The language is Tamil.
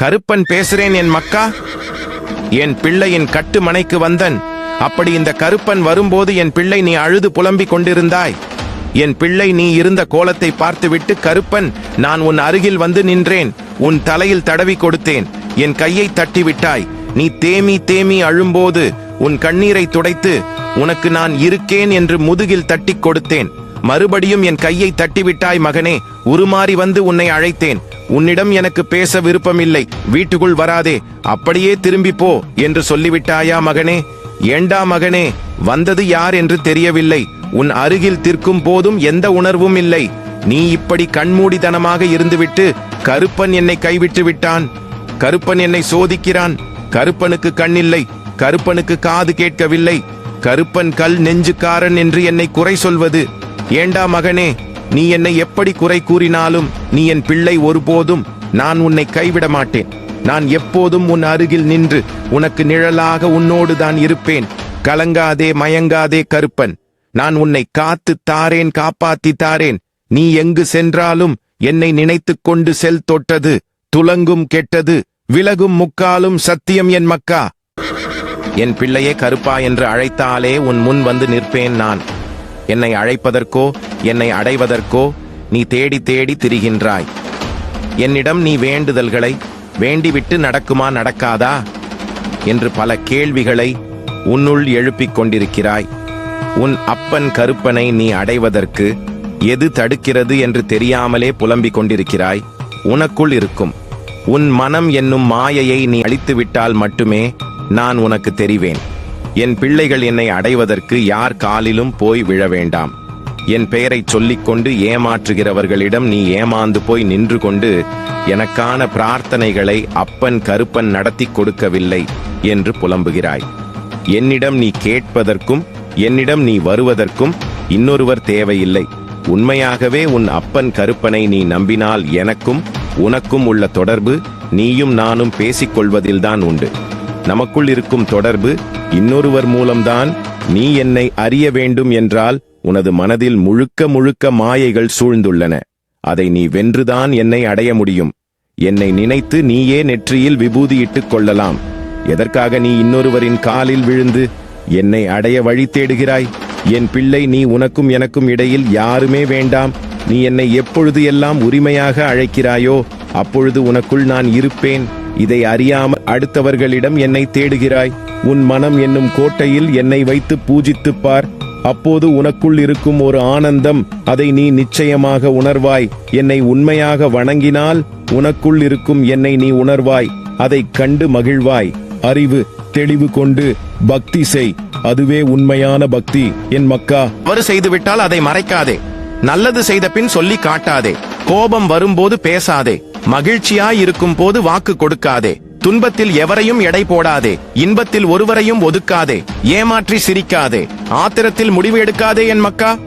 கருப்பன் பேசுறேன் என் மக்கா. என் பிள்ளையின் கட்டுமனைக்கு வந்தன். அப்படி இந்த கருப்பன் வரும்போது என் பிள்ளை நீ அழுது புலம்பிக் கொண்டிருந்தாய். என் பிள்ளை நீ இருந்த கோலத்தை பார்த்துவிட்டு கருப்பன் நான் உன் அருகில் வந்து நின்றேன். உன் தலையில் தடவி கொடுத்தேன். என் கையை தட்டிவிட்டாய் நீ தேமி தேமி அழும்போது உன் கண்ணீரை துடைத்து உனக்கு நான் இருக்கேன் என்று முதுகில் தட்டிக் கொடுத்தேன். மறுபடியும் என் கையை தட்டிவிட்டாய் மகனே உருமாறி வந்து உன்னை அழைத்தேன். உன்னிடம் எனக்கு பேச விருப்பமில்லை வீட்டுக்குள் வராதே அப்படியே திரும்பி போ என்று சொல்லிவிட்டாயா மகனே? ஏண்டா மகனே வந்தது யார் என்று தெரியவில்லை. உன் அருகில் திற்கும் போதும் எந்த உணர்வும் இல்லை. நீ இப்படி கண்மூடித்தனமாக இருந்துவிட்டு கருப்பன் என்னை கைவிட்டு விட்டான். கருப்பன் என்னை சோதிக்கிறான். கருப்பனுக்கு கண்ணில்லை கருப்பனுக்கு காது கேட்கவில்லை. கருப்பன் கல் நெஞ்சுக்காரன் என்று என்னை குறை சொல்வது. ஏண்டா மகனே நீ என்னை எப்படி குறை கூறினாலும் நீ என் பிள்ளை ஒருபோதும் நான் உன்னை கைவிட மாட்டேன். நான் எப்போதும் உன் அருகில் நின்று உனக்கு நிழலாக உன்னோடு தான் இருப்பேன். கலங்காதே மயங்காதே கருப்பன். நான் உன்னை காத்து தாரேன் காப்பாத்தி தாரேன். நீ எங்கு சென்றாலும் என்னை நினைத்துக் கொண்டு செல் தொட்டது துலங்கும் கெட்டது விலகும் முக்காலும் சத்தியம் என் மக்கா. என் பிள்ளையே கருப்பா என்று அழைத்தாலே உன் முன் வந்து நிற்பேன் நான். என்னை அழைப்பதற்கோ என்னை அடைவதற்கோ நீ தேடி தேடி திரிகின்றாய். என்னிடம் நீ வேண்டுதல்களை வேண்டிவிட்டு நடக்குமா நடக்காதா? என்று பல கேள்விகளை உன்னுள் எழுப்பிக் கொண்டிருக்கிறாய். உன் அப்பன் கருப்பனை நீ அடைவதற்கு எது தடுக்கிறது என்று தெரியாமலே புலம்பிக் கொண்டிருக்கிறாய். உனக்குள் இருக்கும் உன் மனம் என்னும் மாயையை நீ அழித்துவிட்டால் மட்டுமே நான் உனக்கு தெரிவேன். என் பிள்ளைகள் என்னை அடைவதற்கு யார் காலிலும் போய் விழ வேண்டாம். என் பெயரைச் சொல்லிக்கொண்டு ஏமாற்றுகிறவர்களிடம் நீ ஏமாந்து போய் நின்று கொண்டு எனக்கான பிரார்த்தனைகளை அப்பன் கருப்பன் நடத்தி கொடுக்கவில்லை என்று புலம்புகிறாய். என்னிடம் நீ கேட்பதற்கும் என்னிடம் நீ வருவதற்கும் இன்னொருவர் தேவையில்லை. உண்மையாகவே உன் அப்பன் கருப்பனை நீ நம்பினால் எனக்கும் உனக்கும் உள்ள தொடர்பு நீயும் நானும் பேசிக்கொள்வதில்தான் உண்டு. நமக்குள் இருக்கும் தொடர்பு இன்னொருவர் மூலம்தான் நீ என்னை அறிய வேண்டும் என்றால் உனது மனதில் முழுக்க முழுக்க மாயைகள் சூழ்ந்துள்ளன. அதை நீ வென்றுதான் என்னை அடைய முடியும். என்னை நினைத்து நீயே நெற்றியில் விபூதியிட்டுக் கொள்ளலாம். எதற்காக நீ இன்னொருவரின் காலில் விழுந்து என்னை அடைய வழி தேடுகிறாய்? என் பிள்ளை நீ உனக்கும் எனக்கும் இடையில் யாருமே வேண்டாம். நீ என்னை எப்பொழுது எல்லாம் உரிமையாக அழைக்கிறாயோ அப்பொழுது உனக்குள் நான் இருப்பேன். இதை அறியாமல் அடுத்தவர்களிடம் என்னை தேடுகிறாய். உன் மனம் என்னும் கோட்டையில் என்னை வைத்து பூஜித்துப் பார். அப்போது உனக்குள் இருக்கும் ஒரு ஆனந்தம் அதை நீ நிச்சயமாக உணர்வாய். என்னை உண்மையாக வணங்கினால் உனக்குள் இருக்கும் என்னை நீ உணர்வாய். அதைக் கண்டு மகிழ்வாய். அறிவு தெளிவு கொண்டு பக்தி செய். அதுவே உண்மையான பக்தி. என் மக்கா தவறு செய்துவிட்டால் அதை மறைக்காதே. நல்லது செய்த பின் சொல்லி காட்டாதே. கோபம் வரும்போது பேசாதே. மகிழ்ச்சியாய் இருக்கும் போது வாக்கு கொடுக்காதே. துன்பத்தில் எவரையும் எடை போடாதே. இன்பத்தில் ஒருவரையும் ஒதுக்காதே. ஏமாற்றி சிரிக்காதே. ஆத்திரத்தில் முடிவு எடுக்காதே என் மக்கா?